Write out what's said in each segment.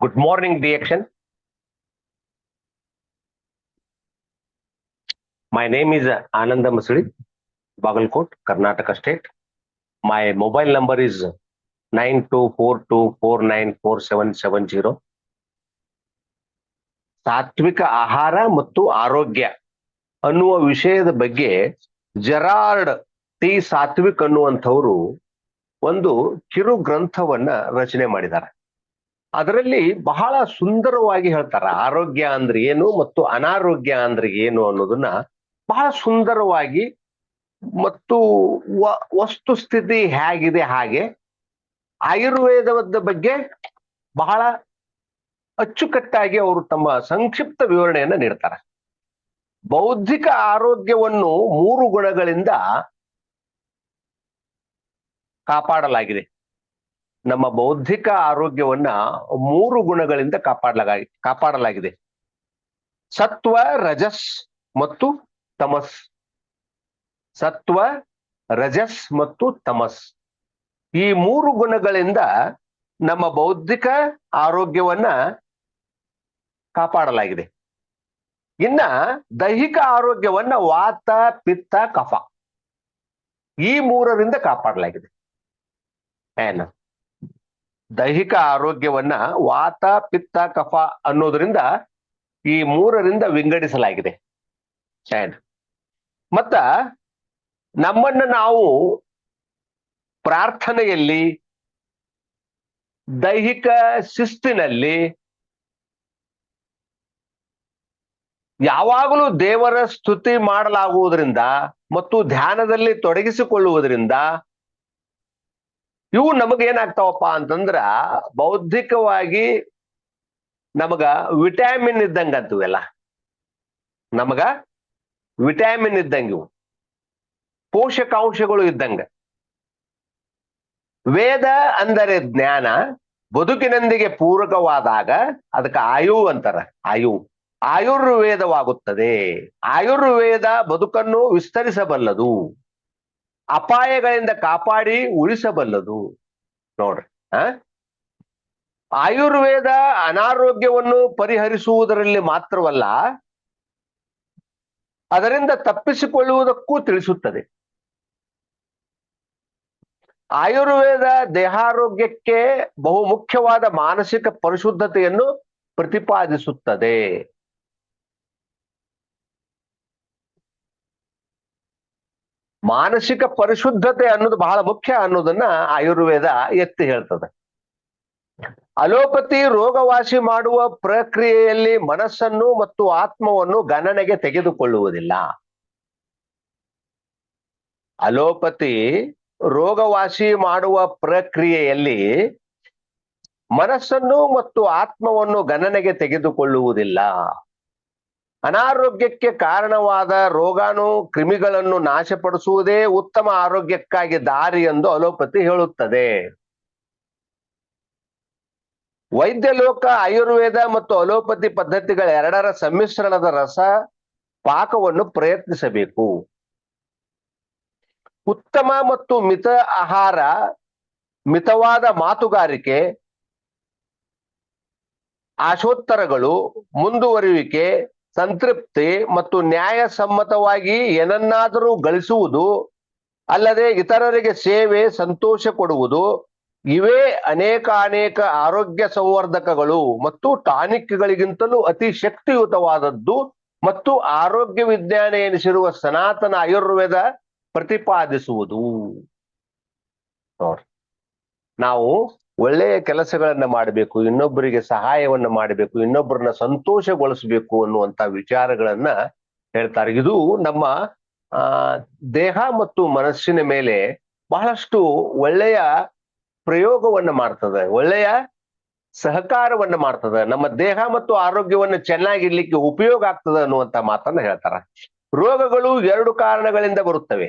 Good morning, DXN. My name is uh, Ananda Masuri, Bagalkot, Karnataka State. My mobile number is nine two four two four nine four seven seven zero. ಸಾತ್ವಿಕ ಆಹಾರ ಮತ್ತು ಆರೋಗ್ಯ ಅನ್ನುವ ವಿಷಯದ ಬಗ್ಗೆ Gerard T Satwik ಅನ್ನುವಂಥವ್ರು ಒಂದು ಕಿರು ಗ್ರಂಥವನ್ನ ರಚನೆ ಮಾಡಿದ್ದಾರೆ ಅದರಲ್ಲಿ ಬಹಳ ಸುಂದರವಾಗಿ ಹೇಳ್ತಾರ, ಆರೋಗ್ಯ ಅಂದ್ರೆ ಏನು ಮತ್ತು ಅನಾರೋಗ್ಯ ಅಂದ್ರೆ ಏನು ಅನ್ನೋದನ್ನ ಬಹಳ ಸುಂದರವಾಗಿ ಮತ್ತು ವಸ್ತು ವಸ್ತುಸ್ಥಿತಿ ಹೇಗಿದೆ ಹಾಗೆ ಆಯುರ್ವೇದದ ಬಗ್ಗೆ ಬಹಳ ಅಚ್ಚುಕಟ್ಟಾಗಿ ಅವರು ತಮ್ಮ ಸಂಕ್ಷಿಪ್ತ ವಿವರಣೆಯನ್ನ ನೀಡ್ತಾರೆ. ಬೌದ್ಧಿಕ ಆರೋಗ್ಯವನ್ನು ಮೂರು ಗುಣಗಳಿಂದ ಕಾಪಾಡಲಾಗಿದೆ. ನಮ್ಮ ಬೌದ್ಧಿಕ ಆರೋಗ್ಯವನ್ನ ಮೂರು ಗುಣಗಳಿಂದ ಕಾಪಾಡಲಾಗಿ, ಕಾಪಾಡಲಾಗಿದೆ. ಸತ್ವ, ರಜಸ್ ಮತ್ತು ತಮಸ್. ಸತ್ವ, ರಜಸ್ ಮತ್ತು ತಮಸ್. ಈ ಮೂರು ಗುಣಗಳಿಂದ ನಮ್ಮ ಬೌದ್ಧಿಕ ಆರೋಗ್ಯವನ್ನ ಕಾಪಾಡಲಾಗಿದೆ. ಇನ್ನ ದೈಹಿಕ ಆರೋಗ್ಯವನ್ನ ವಾತ, ಪಿತ್ತ, ಕಫ. ಈ ಮೂರರಿಂದ ಕಾಪಾಡಲಾಗಿದೆ. ಏನ? ದೈಹಿಕ ಆರೋಗ್ಯವನ್ನ ವಾತ, ಪಿತ್ತ, ಕಫ ಅನ್ನೋದ್ರಿಂದ ಈ ಮೂರರಿಂದ ವಿಂಗಡಿಸಲಾಗಿದೆ. ಮತ್ತ ನಮ್ಮನ್ನ ನಾವು ಪ್ರಾರ್ಥನೆಯಲ್ಲಿ, ದೈಹಿಕ ಶಿಸ್ತಿನಲ್ಲಿ, ಯಾವಾಗಲೂ ದೇವರ ಸ್ತುತಿ ಮಾಡಲಾಗುವುದರಿಂದ ಮತ್ತು ಧ್ಯಾನದಲ್ಲಿ ತೊಡಗಿಸಿಕೊಳ್ಳುವುದರಿಂದ ಇವು ನಮಗೇನಾಗ್ತಾವಪ್ಪ ಅಂತಂದ್ರ ಬೌದ್ಧಿಕವಾಗಿ ನಮಗ ವಿಟಾಮಿನ್ ಇದ್ದಂಗ ಅಂತಿವೆಲ್ಲ ನಮಗ ವಿಟಾಮಿನ್ ಇದ್ದಂಗ ಇವು. ಪೋಷಕಾಂಶಗಳು ಇದ್ದಂಗ. ವೇದ ಅಂದರೆ ಜ್ಞಾನ, ಬದುಕಿನೊಂದಿಗೆ ಪೂರಕವಾದಾಗ ಅದಕ್ಕೆ ಆಯು ಅಂತಾರ, ಆಯು. ಆಯುರ್ವೇದವಾಗುತ್ತದೆ. ಆಯುರ್ವೇದ ಬದುಕನ್ನು ವಿಸ್ತರಿಸಬಲ್ಲದು. ಅಪಾಯಗಳಿಂದ ಕಾಪಾಡಿ ಉಳಿಸಬಲ್ಲದು. ನೋಡ್ರಿ ಆಯುರ್ವೇದ ಅನಾರೋಗ್ಯವನ್ನು ಪರಿಹರಿಸುವುದರಲ್ಲಿ ಮಾತ್ರವಲ್ಲ, ಅದರಿಂದ ತಪ್ಪಿಸಿಕೊಳ್ಳುವುದಕ್ಕೂ ತಿಳಿಸುತ್ತದೆ. ಆಯುರ್ವೇದ ದೇಹಾರೋಗ್ಯಕ್ಕೆ ಬಹು ಮುಖ್ಯವಾದ ಮಾನಸಿಕ ಪರಿಶುದ್ಧತೆಯನ್ನು ಪ್ರತಿಪಾದಿಸುತ್ತದೆ. ಮಾನಸಿಕ ಪರಿಶುದ್ಧತೆ ಅನ್ನೋದು ಬಹಳ ಮುಖ್ಯ ಅನ್ನೋದನ್ನ ಆಯುರ್ವೇದ ಎತ್ತಿ ಹೇಳ್ತದೆ. ಅಲೋಪತಿ ರೋಗವಾಸಿ ಮಾಡುವ ಪ್ರಕ್ರಿಯೆಯಲ್ಲಿ ಮನಸ್ಸನ್ನು ಮತ್ತು ಆತ್ಮವನ್ನು ಗಣನೆಗೆ ತೆಗೆದುಕೊಳ್ಳುವುದಿಲ್ಲ. ಅಲೋಪತಿ ರೋಗವಾಸಿ ಮಾಡುವ ಪ್ರಕ್ರಿಯೆಯಲ್ಲಿ ಮನಸ್ಸನ್ನು ಮತ್ತು ಆತ್ಮವನ್ನು ಗಣನೆಗೆ ತೆಗೆದುಕೊಳ್ಳುವುದಿಲ್ಲ. ಅನಾರೋಗ್ಯಕ್ಕೆ ಕಾರಣವಾದ ರೋಗಾಣು ಕ್ರಿಮಿಗಳನ್ನು ನಾಶಪಡಿಸುವುದೇ ಉತ್ತಮ ಆರೋಗ್ಯಕ್ಕಾಗಿ ದಾರಿ ಎಂದು ಅಲೋಪತಿ ಹೇಳುತ್ತದೆ. ವೈದ್ಯ ಲೋಕ, ಆಯುರ್ವೇದ ಮತ್ತು ಅಲೋಪತಿ ಪದ್ಧತಿಗಳ ಎರಡರ ಸಮ್ಮಿಶ್ರಣದ ರಸ ಪಾಕವನ್ನು ಪ್ರಯತ್ನಿಸಬೇಕು. ಉತ್ತಮ ಮತ್ತು ಮಿತ ಆಹಾರ, ಮಿತವಾದ ಮಾತುಗಾರಿಕೆ, ಆಶೋತ್ತರಗಳು, ಮುಂದುವರಿಯುವಿಕೆ ಸಂತೃಪ್ತಿ ಮತ್ತು ನ್ಯಾಯಸಮ್ಮತವಾಗಿ ಏನನ್ನಾದರೂ ಗಳಿಸುವುದು ಅಲ್ಲದೆ ಇತರರಿಗೆ ಸೇವೆ ಸಂತೋಷ ಕೊಡುವುದು, ಇವೇ ಅನೇಕ ಅನೇಕ ಆರೋಗ್ಯ ಸಂವರ್ಧಕಗಳು ಮತ್ತು ಟಾನಿಕ್ಗಳಿಗಿಂತಲೂ ಅತಿ ಶಕ್ತಿಯುತವಾದದ್ದು ಮತ್ತು ಆರೋಗ್ಯ ವಿಜ್ಞಾನ ಎನಿಸಿರುವ ಸನಾತನ ಆಯುರ್ವೇದ ಪ್ರತಿಪಾದಿಸುವುದು. ನಾವು ಒಳ್ಳೆಯ ಕೆಲಸಗಳನ್ನ ಮಾಡಬೇಕು, ಇನ್ನೊಬ್ಬರಿಗೆ ಸಹಾಯವನ್ನ ಮಾಡಬೇಕು ಇನ್ನೊಬ್ಬರನ್ನ ಸಂತೋಷಗೊಳಿಸಬೇಕು ಅನ್ನುವಂತ ವಿಚಾರಗಳನ್ನ ಹೇಳ್ತಾರೆ. ಇದು ನಮ್ಮ ದೇಹ ಮತ್ತು ಮನಸ್ಸಿನ ಮೇಲೆ ಬಹಳಷ್ಟು ಒಳ್ಳೆಯ ಪ್ರಯೋಗವನ್ನ ಮಾಡ್ತದೆ, ಒಳ್ಳೆಯ ಸಹಕಾರವನ್ನ ಮಾಡ್ತದೆ. ನಮ್ಮ ದೇಹ ಮತ್ತು ಆರೋಗ್ಯವನ್ನ ಚೆನ್ನಾಗಿರ್ಲಿಕ್ಕೆ ಉಪಯೋಗ ಆಗ್ತದೆ ಅನ್ನುವಂತ ಮಾತನ್ನ ಹೇಳ್ತಾರ. ರೋಗಗಳು ಎರಡು ಕಾರಣಗಳಿಂದ ಬರುತ್ತವೆ.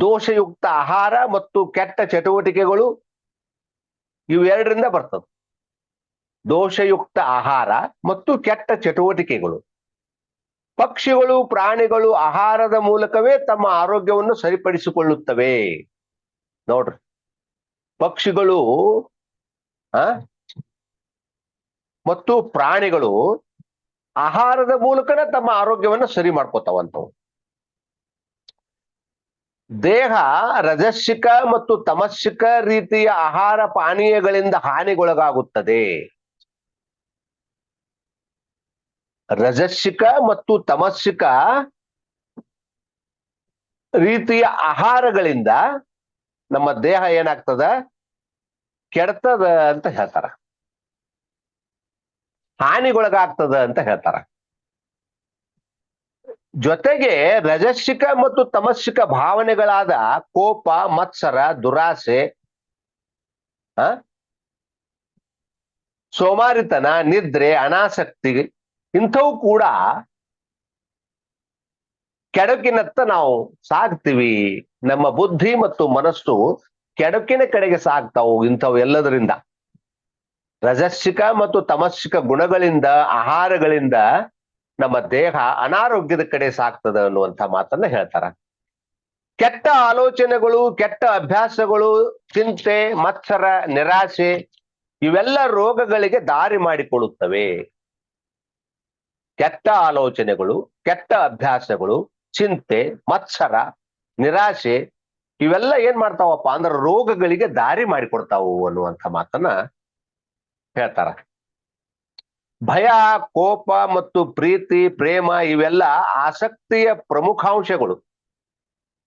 ದೋಷಯುಕ್ತ ಆಹಾರ ಮತ್ತು ಕೆಟ್ಟ ಚಟುವಟಿಕೆಗಳು ಇವೆರಡರಿಂದ ಬರ್ತದೆ. ದೋಷಯುಕ್ತ ಆಹಾರ ಮತ್ತು ಕೆಟ್ಟ ಚಟುವಟಿಕೆಗಳು. ಪಕ್ಷಿಗಳು, ಪ್ರಾಣಿಗಳು ಆಹಾರದ ಮೂಲಕವೇ ತಮ್ಮ ಆರೋಗ್ಯವನ್ನು ಸರಿಪಡಿಸಿಕೊಳ್ಳುತ್ತವೆ. ನೋಡ್ರಿ. ಪಕ್ಷಿಗಳು, ಆ? ಮತ್ತು ಪ್ರಾಣಿಗಳು ಆಹಾರದ ಮೂಲಕನೇ ತಮ್ಮ ಆರೋಗ್ಯವನ್ನು ಸರಿ ಮಾಡ್ಕೋತಾವಂತವು. ದೇಹ ರಜಸ್ಸಿಕ ಮತ್ತು ತಮಸ್ಸಿಕ ರೀತಿಯ ಆಹಾರ ಪಾನೀಯಗಳಿಂದ ಹಾನಿಗೊಳಗಾಗುತ್ತದೆ. ರಜಸ್ಸಿಕ ಮತ್ತು ತಮಸ್ಸಿಕ ರೀತಿಯ ಆಹಾರಗಳಿಂದ ನಮ್ಮ ದೇಹ ಏನಾಗ್ತದ? ಕೆಡ್ತದ ಅಂತ ಹೇಳ್ತಾರ. ಹಾನಿಗೊಳಗಾಗ್ತದ ಅಂತ ಹೇಳ್ತಾರ. ಜೊತೆಗೆ ರಜಸ್ಸಿಕ ಮತ್ತು ತಮಸ್ಸಿಕ ಭಾವನೆಗಳಾದ ಕೋಪ, ಮತ್ಸರ, ದುರಾಸೆ, ಆ? ಸೋಮಾರಿತನ, ನಿದ್ರೆ, ಅನಾಸಕ್ತಿ ಇಂಥವು ಕೂಡ ಕೆಡಕಿನತ್ತ ನಾವು ಸಾಗ್ತೀವಿ ನಮ್ಮ ಬುದ್ಧಿ ಮತ್ತು ಮನಸ್ಸು ಕೆಡಕಿನ ಕಡೆಗೆ ಸಾಗ್ತಾವು ಇಂಥವು ಎಲ್ಲದರಿಂದ. ರಜಸ್ಸಿಕ ಮತ್ತು ತಮಸ್ಸಿಕ ಗುಣಗಳಿಂದ, ಆಹಾರಗಳಿಂದ ನಮ್ಮ ದೇಹ ಅನಾರೋಗ್ಯದ ಕಡೆ ಸಾಗ್ತದ ಅನ್ನುವಂತ ಮಾತನ್ನ ಹೇಳ್ತಾರ. ಕೆಟ್ಟ ಆಲೋಚನೆಗಳು, ಕೆಟ್ಟ ಅಭ್ಯಾಸಗಳು, ಚಿಂತೆ, ಮತ್ಸರ ನಿರಾಶೆ ಇವೆಲ್ಲ ರೋಗಗಳಿಗೆ ದಾರಿ ಮಾಡಿಕೊಡುತ್ತವೆ ಕೆಟ್ಟ ಆಲೋಚನೆಗಳು, ಕೆಟ್ಟ ಅಭ್ಯಾಸಗಳು, ಚಿಂತೆ, ಮತ್ಸರ ನಿರಾಶೆ ಇವೆಲ್ಲ ಏನ್ ಮಾಡ್ತಾವಪ್ಪ ಅಂದ್ರೆ ರೋಗಗಳಿಗೆ ದಾರಿ ಮಾಡಿಕೊಡ್ತಾವು ಅನ್ನುವಂಥ ಮಾತನ್ನ ಹೇಳ್ತಾರ. ಭಯ, ಕೋಪ ಮತ್ತು ಪ್ರೀತಿ, ಪ್ರೇಮ ಇವೆಲ್ಲ ಆಸಕ್ತಿಯ ಪ್ರಮುಖಾಂಶಗಳು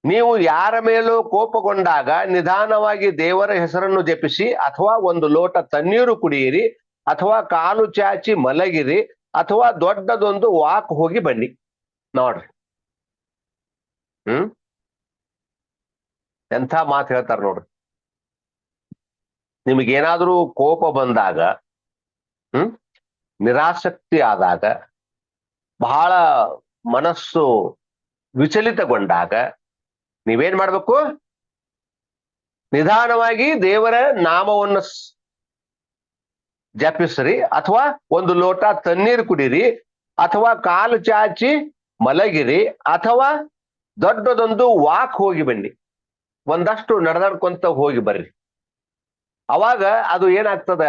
ನೀವು ಯಾರ ಮೇಲೂ ಕೋಪಗೊಂಡಾಗ ನಿಧಾನವಾಗಿ ದೇವರ ಹೆಸರನ್ನು ಜಪಿಸಿ ಅಥವಾ ಒಂದು ಲೋಟ ತಣ್ಣೀರು ಕುಡಿಯಿರಿ ಅಥವಾ ಕಾಲು ಚಾಚಿ ಮಲಗಿರಿ ಅಥವಾ ದೊಡ್ಡದೊಂದು ವಾಕ್ ಹೋಗಿ ಬನ್ನಿ. ನೋಡ್ರಿ. ಹ್ಮ್? ಎಂಥ ಮಾತು ಹೇಳ್ತಾರೆ ನೋಡ್ರಿ. ನಿಮಗೇನಾದ್ರೂ ಕೋಪ ಬಂದಾಗ, ಹ್ಮ್? ನಿರಾಸಕ್ತಿ ಆದಾಗ ಬಹಳ ಮನಸ್ಸು ವಿಚಲಿತಗೊಂಡಾಗ ನೀವೇನ್ ಮಾಡ್ಬೇಕು? ನಿಧಾನವಾಗಿ ದೇವರ ನಾಮವನ್ನು ಜಪಿಸ್ರಿ ಅಥವಾ ಒಂದು ಲೋಟ ತಣ್ಣೀರು ಕುಡಿರಿ ಅಥವಾ ಕಾಲು ಚಾಚಿ ಮಲಗಿರಿ ಅಥವಾ ದೊಡ್ಡದೊಂದು ವಾಕ್ ಹೋಗಿ ಬನ್ನಿ. ಒಂದಷ್ಟು ನಡೆದಾಡ್ಕೊಂತ ಹೋಗಿ ಬರ್ರಿ. ಅವಾಗ ಅದು ಏನಾಗ್ತದ?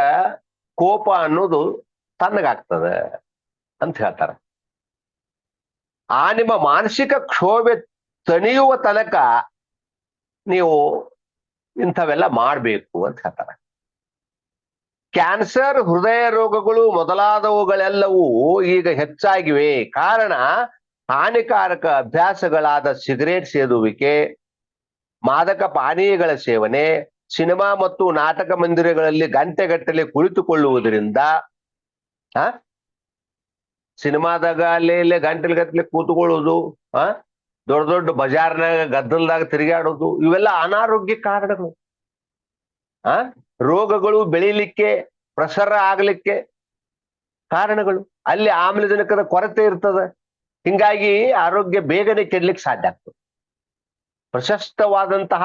ಕೋಪ ಅನ್ನೋದು ತಣ್ಣಗಾಗ್ತದ ಅಂತ ಹೇಳ್ತಾರೆ. ಆ ನಿಮ್ಮ ಮಾನಸಿಕ ಕ್ಷೋಭೆ ತಣಿಯುವ ತನಕ ನೀವು ಇಂಥವೆಲ್ಲ ಮಾಡಬೇಕು ಅಂತ ಹೇಳ್ತಾರೆ. ಕ್ಯಾನ್ಸರ್, ಹೃದಯ ರೋಗಗಳು ಮೊದಲಾದವುಗಳೆಲ್ಲವೂ ಈಗ ಹೆಚ್ಚಾಗಿವೆ. ಕಾರಣ ಹಾನಿಕಾರಕ ಅಭ್ಯಾಸಗಳಾದ ಸಿಗರೇಟ್ ಸೇದುವಿಕೆ, ಮಾದಕ ಪಾನೀಯಗಳ ಸೇವನೆ, ಸಿನಿಮಾ ಮತ್ತು ನಾಟಕ ಮಂದಿರಗಳಲ್ಲಿ ಗಂಟೆಗಟ್ಟಲೆ ಕುಳಿತುಕೊಳ್ಳುವುದರಿಂದ ಆ? ಸಿನಿಮಾದಾಗ ಇಲ್ಲಿ ಇಲ್ಲೇ ಗಂಟೆಗಟ್ಟಲೆ ಕೂತ್ಕೊಳ್ಳೋದು, ಆ? ದೊಡ್ಡ ದೊಡ್ಡ ಬಜಾರ್ನಾಗ ಗದ್ದಲ್ದಾಗ ತಿರುಗಾಡೋದು ಇವೆಲ್ಲ ಅನಾರೋಗ್ಯ ಕಾರಣಗಳು. ಆ? ರೋಗಗಳು ಬೆಳಿಲಿಕ್ಕೆ, ಪ್ರಸರ ಆಗ್ಲಿಕ್ಕೆ ಕಾರಣಗಳು. ಅಲ್ಲಿ ಆಮ್ಲಜನಕದ ಕೊರತೆ ಇರ್ತದ. ಹಿಂಗಾಗಿ ಆರೋಗ್ಯ ಬೇಗನೆ ಕೆಡ್ಲಿಕ್ಕೆ ಸಾಧ್ಯ ಆಗ್ತದೆ. ಪ್ರಶಸ್ತವಾದಂತಹ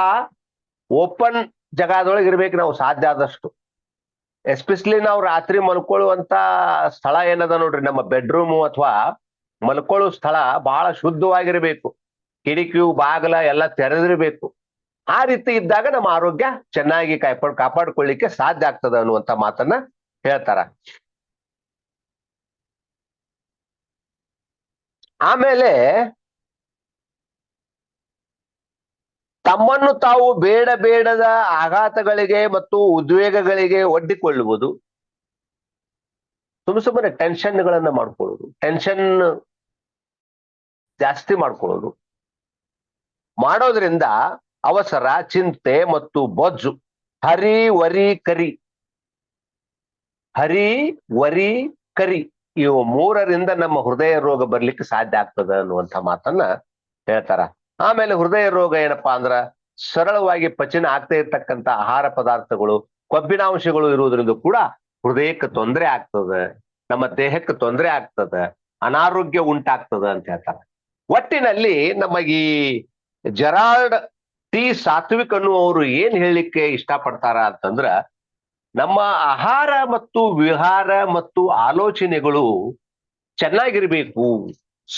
ಓಪನ್ ಜಗದೊಳಗೆ ಇರ್ಬೇಕು ನಾವು ಸಾಧ್ಯ ಆದಷ್ಟು. ಎಸ್ಪೆಷಲಿ ನಾವು ರಾತ್ರಿ ಮಲ್ಕೊಳ್ಳುವಂತ ಸ್ಥಳ ಏನದ ನೋಡ್ರಿ, ನಮ್ಮ ಬೆಡ್ರೂಮು ಅಥವಾ ಮಲ್ಕೊಳ್ಳೋ ಸ್ಥಳ ಬಹಳ ಶುದ್ಧವಾಗಿರ್ಬೇಕು. ಕಿಟಕಿಯು ಬಾಗಲ ಎಲ್ಲ ತೆರೆದಿರ್ಬೇಕು. ಆ ರೀತಿ ಇದ್ದಾಗ ನಮ್ಮ ಆರೋಗ್ಯ ಚೆನ್ನಾಗಿ ಕಾಯ್ಪಡ್, ಕಾಪಾಡ್ಕೊಳ್ಳಿಕ್ಕೆ ಸಾಧ್ಯ ಆಗ್ತದ ಅನ್ನುವಂತ ಮಾತನ್ನ ಹೇಳ್ತಾರ. ಆಮೇಲೆ ತಮ್ಮನ್ನು ತಾವು ಬೇಡ ಬೇಡದ ಆಘಾತಗಳಿಗೆ ಮತ್ತು ಉದ್ವೇಗಗಳಿಗೆ ಒಡ್ಡಿಕೊಳ್ಳುವುದು. ಸುಮ್ಮ ಸುಮ್ಮನೆ ಟೆನ್ಷನ್ಗಳನ್ನ ಮಾಡ್ಕೊಳ್ಳೋದು. ಟೆನ್ಷನ್ ಜಾಸ್ತಿ ಮಾಡ್ಕೊಳ್ಳೋದು. ಮಾಡೋದ್ರಿಂದ ಅವಸರ, ಚಿಂತೆ ಮತ್ತು ಬೊಜ್ಜು. Hurry worry curry. Hurry worry curry. ಇವು ಮೂರರಿಂದ ನಮ್ಮ ಹೃದಯ ರೋಗ ಬರ್ಲಿಕ್ಕೆ ಸಾಧ್ಯ ಆಗ್ತದೆ ಅನ್ನುವಂಥ ಮಾತನ್ನ ಹೇಳ್ತಾರ. ಆಮೇಲೆ ಹೃದಯ ರೋಗ ಏನಪ್ಪಾ ಅಂದ್ರ ಸರಳವಾಗಿ ಪಚನ ಆಗ್ತಾ ಇರ್ತಕ್ಕಂಥ ಆಹಾರ ಪದಾರ್ಥಗಳು, ಕೊಬ್ಬಿನಾಂಶಗಳು ಇರುವುದರಿಂದ ಕೂಡ ಹೃದಯಕ್ಕೆ ತೊಂದರೆ ಆಗ್ತದೆ, ನಮ್ಮ ದೇಹಕ್ಕೆ ತೊಂದರೆ ಆಗ್ತದ, ಅನಾರೋಗ್ಯ ಉಂಟಾಗ್ತದ ಅಂತ ಹೇಳ್ತಾರೆ. ಒಟ್ಟಿನಲ್ಲಿ ನಮಗೆ ಈ ಜೆರಾಲ್ಡ್ ಟಿ ಸಾತ್ವಿಕ್ ಅನ್ನುವರು ಏನ್ ಹೇಳಲಿಕ್ಕೆ ಇಷ್ಟಪಡ್ತಾರ ಅಂತಂದ್ರ ನಮ್ಮ ಆಹಾರ ಮತ್ತು ವಿಹಾರ ಮತ್ತು ಆಲೋಚನೆಗಳು ಚೆನ್ನಾಗಿರ್ಬೇಕು.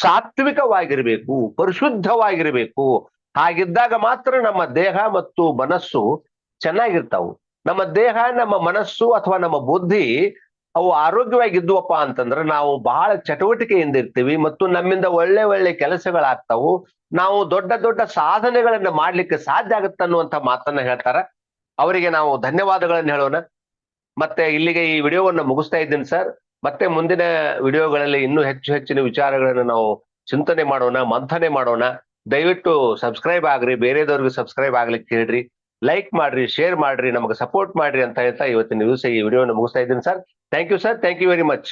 ಸಾತ್ವಿಕವಾಗಿರ್ಬೇಕು, ಪರಿಶುದ್ಧವಾಗಿರಬೇಕು. ಹಾಗಿದ್ದಾಗ ಮಾತ್ರ ನಮ್ಮ ದೇಹ ಮತ್ತು ಮನಸ್ಸು ಚೆನ್ನಾಗಿರ್ತಾವು. ನಮ್ಮ ದೇಹ, ನಮ್ಮ ಮನಸ್ಸು ಅಥವಾ ನಮ್ಮ ಬುದ್ಧಿ ಅವು ಆರೋಗ್ಯವಾಗಿದ್ವಪ್ಪ ಅಂತಂದ್ರೆ ನಾವು ಬಹಳ ಚಟುವಟಿಕೆಯಿಂದ ಇರ್ತೀವಿ ಮತ್ತು ನಮ್ಮಿಂದ ಒಳ್ಳೆ ಒಳ್ಳೆ ಕೆಲಸಗಳಾಗ್ತಾವು. ನಾವು ದೊಡ್ಡ ದೊಡ್ಡ ಸಾಧನೆಗಳನ್ನ ಮಾಡ್ಲಿಕ್ಕೆ ಸಾಧ್ಯ ಆಗುತ್ತೆ ಅನ್ನುವಂತ ಮಾತನ್ನ ಹೇಳ್ತಾರ. ಅವರಿಗೆ ನಾವು ಧನ್ಯವಾದಗಳನ್ನ ಹೇಳೋಣ. ಮತ್ತೆ ಇಲ್ಲಿಗೆ ಈ ವಿಡಿಯೋವನ್ನ ಮುಗಿಸ್ತಾ ಇದ್ದೀನಿ ಸರ್. ಮತ್ತೆ ಮುಂದಿನ ವಿಡಿಯೋಗಳಲ್ಲಿ ಇನ್ನೂ ಹೆಚ್ಚು ಹೆಚ್ಚಿನ ವಿಚಾರಗಳನ್ನು ನಾವು ಚಿಂತನೆ ಮಾಡೋಣ, ಮಂಥನೆ ಮಾಡೋಣ. ದಯವಿಟ್ಟು ಸಬ್ಸ್ಕ್ರೈಬ್ ಆಗ್ರಿ, ಬೇರೆದವ್ರಿಗೆ ಸಬ್ಸ್ಕ್ರೈಬ್ ಆಗ್ಲಿಕ್ಕೆ ಹೇಳ್ರಿ. ಲೈಕ್ ಮಾಡ್ರಿ, ಶೇರ್ ಮಾಡ್ರಿ, ನಮಗೆ ಸಪೋರ್ಟ್ ಮಾಡ್ರಿ ಅಂತ ಹೇಳ್ತಾ ಇವತ್ತಿನ ದಿವಸ ಈ ವಿಡಿಯೋನ ಮುಗಿಸ್ತಾ ಇದ್ದೀನಿ sir. Thank you sir, thank you very much.